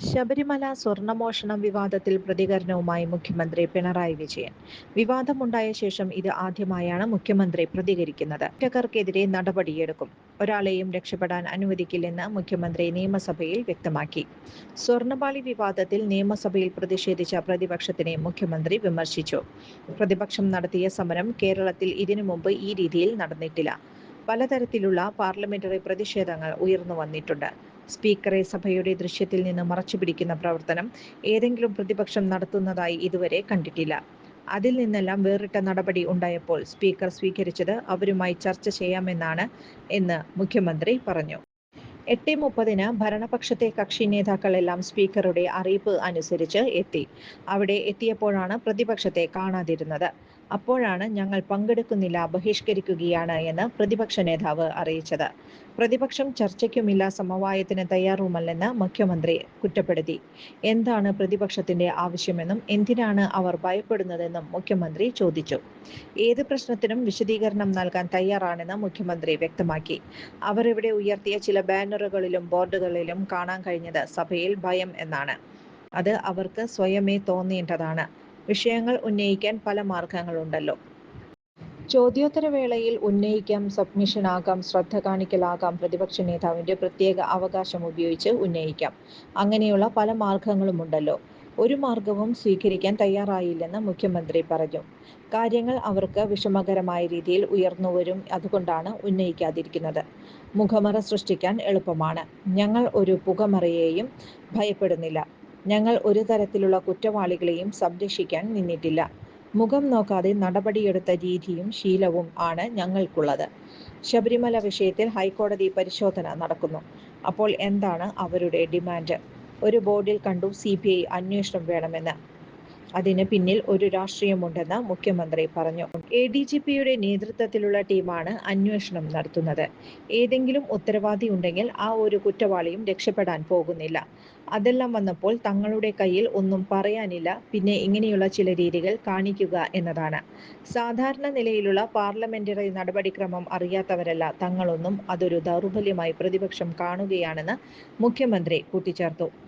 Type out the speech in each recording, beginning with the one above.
ശബരിമല സ്വർണമോഷണം വിവാദത്തിൽ പ്രതികരണവുമായി മുഖ്യമന്ത്രി പിണറായി വിജയൻ. വിവാദമുണ്ടായ ശേഷം ഇത് ആദ്യമായാണ് മുഖ്യമന്ത്രി പ്രതികരിക്കുന്നത്. കുറ്റക്കാർക്കെതിരെ നടപടിയെടുക്കും. ഒരാളെയും രക്ഷപ്പെടാൻ അനുവദിക്കില്ലെന്ന് മുഖ്യമന്ത്രി നിയമസഭയിൽ വ്യക്തമാക്കി. സ്വർണപാളി വിവാദത്തിൽ നിയമസഭയിൽ പ്രതിഷേധിച്ച പ്രതിപക്ഷത്തിനെ മുഖ്യമന്ത്രി വിമർശിച്ചു. പ്രതിപക്ഷം നടത്തിയ സമരം കേരളത്തിൽ ഇതിനു മുമ്പ് ഈ രീതിയിൽ നടന്നിട്ടില്ല. പലതരത്തിലുള്ള പാർലമെന്ററി പ്രതിഷേധങ്ങൾ ഉയർന്നു വന്നിട്ടുണ്ട്. സ്പീക്കറെ സഭയുടെ ദൃശ്യത്തിൽ നിന്ന് മറച്ചുപിടിക്കുന്ന പ്രവർത്തനം ഏതെങ്കിലും പ്രതിപക്ഷം നടത്തുന്നതായി ഇതുവരെ കണ്ടിട്ടില്ല. അതിൽ നിന്നെല്ലാം വേറിട്ട നടപടി ഉണ്ടായപ്പോൾ സ്പീക്കർ സ്വീകരിച്ചത് അവരുമായി ചർച്ച ചെയ്യാമെന്നാണ് എന്ന് മുഖ്യമന്ത്രി പറഞ്ഞു. എട്ട് മുപ്പതിന് ഭരണപക്ഷത്തെ കക്ഷി നേതാക്കളെല്ലാം സ്പീക്കറുടെ അറിയിപ്പ് അനുസരിച്ച് എത്തി. അവിടെ എത്തിയപ്പോഴാണ് പ്രതിപക്ഷത്തെ കാണാതിരുന്നത്. അപ്പോഴാണ് ഞങ്ങൾ പങ്കെടുക്കുന്നില്ല ബഹിഷ്കരിക്കുകയാണ് എന്ന് പ്രതിപക്ഷ നേതാവ് അറിയിച്ചത്. പ്രതിപക്ഷം ചർച്ചയ്ക്കുമില്ല സമവായത്തിന് തയ്യാറുമല്ലെന്ന് മുഖ്യമന്ത്രി കുറ്റപ്പെടുത്തി. എന്താണ് പ്രതിപക്ഷത്തിന്റെ ആവശ്യമെന്നും എന്തിനാണ് അവർ ഭയപ്പെടുന്നതെന്നും മുഖ്യമന്ത്രി ചോദിച്ചു. ഏത് പ്രശ്നത്തിനും വിശദീകരണം നൽകാൻ തയ്യാറാണെന്ന് മുഖ്യമന്ത്രി വ്യക്തമാക്കി. അവരിവിടെ ഉയർത്തിയ ചില ബാനറുകളിലും ബോർഡുകളിലും കാണാൻ കഴിഞ്ഞത് സഭയിൽ ഭയം എന്നാണ്. അത് അവർക്ക് സ്വയമേ തോന്നേണ്ടതാണ്. വിഷയങ്ങൾ ഉന്നയിക്കാൻ പല മാർഗങ്ങളുണ്ടല്ലോ. ചോദ്യോത്തരവേളയിൽ ഉന്നയിക്കാം സബ്മിഷൻ ആകാം ശ്രദ്ധ കാണിക്കലാകാം പ്രതിപക്ഷ നേതാവിന്റെ പ്രത്യേക അവകാശം ഉപയോഗിച്ച് ഉന്നയിക്കാം. അങ്ങനെയുള്ള പല മാർഗങ്ങളുമുണ്ടല്ലോ. ഒരു മാർഗവും സ്വീകരിക്കാൻ തയ്യാറായില്ലെന്ന് മുഖ്യമന്ത്രി പറഞ്ഞു. കാര്യങ്ങൾ അവർക്ക് വിഷമകരമായ രീതിയിൽ ഉയർന്നു വരും അതുകൊണ്ടാണ് ഉന്നയിക്കാതിരിക്കുന്നത്. മുഖമറ സൃഷ്ടിക്കാൻ എളുപ്പമാണ്. ഞങ്ങൾ ഒരു പുകമറയെയും ഭയപ്പെടുന്നില്ല. ഞങ്ങൾ ഒരു തരത്തിലുള്ള കുറ്റവാളികളെയും സംരക്ഷിക്കാൻ നിന്നിട്ടില്ല. മുഖം നോക്കാതെ നടപടിയെടുത്ത രീതിയും ശീലവും ആണ് ഞങ്ങൾക്കുള്ളത്. ശബരിമല വിഷയത്തിൽ ഹൈക്കോടതി പരിശോധന നടക്കുന്നു. അപ്പോൾ എന്താണ് അവരുടെ ഡിമാൻഡ്? ഒരു ബോർഡിൽ കണ്ടു സി ബി ഐ അന്വേഷണം വേണമെന്ന്. അതിന് പിന്നിൽ ഒരു രാഷ്ട്രീയമുണ്ടെന്ന് മുഖ്യമന്ത്രി പറഞ്ഞു. എ ഡി ജി പിയുടെ നേതൃത്വത്തിലുള്ള ടീമാണ് അന്വേഷണം നടത്തുന്നത്. ഏതെങ്കിലും ഉത്തരവാദി ഉണ്ടെങ്കിൽ ആ ഒരു കുറ്റവാളിയും രക്ഷപ്പെടാൻ പോകുന്നില്ല. അതെല്ലാം വന്നപ്പോൾ തങ്ങളുടെ കയ്യിൽ ഒന്നും പറയാനില്ല. പിന്നെ ഇങ്ങനെയുള്ള ചില രീതികൾ കാണിക്കുക എന്നതാണ്. സാധാരണ നിലയിലുള്ള പാർലമെന്ററി നടപടിക്രമം അറിയാത്തവരല്ല തങ്ങളൊന്നും അതൊരു ദൗർബല്യമായി പ്രതിപക്ഷം കാണുകയാണെന്ന് മുഖ്യമന്ത്രി കൂട്ടിച്ചേർത്തു.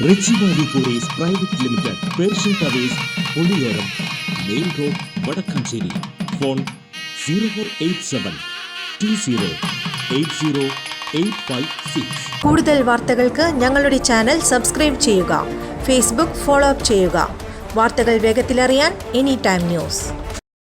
private limited main road Vadakkanchery. Phone കൂടുതൽ വാർത്തകൾക്ക് ഞങ്ങളുടെ ചാനൽ സബ്സ്ക്രൈബ് ചെയ്യുക. ഫേസ്ബുക്ക് ഫോളോ അപ്പ് ചെയ്യുക. വാർത്തകൾ വേഗത്തിലറിയാൻ എനി ടൈം ന്യൂസ്.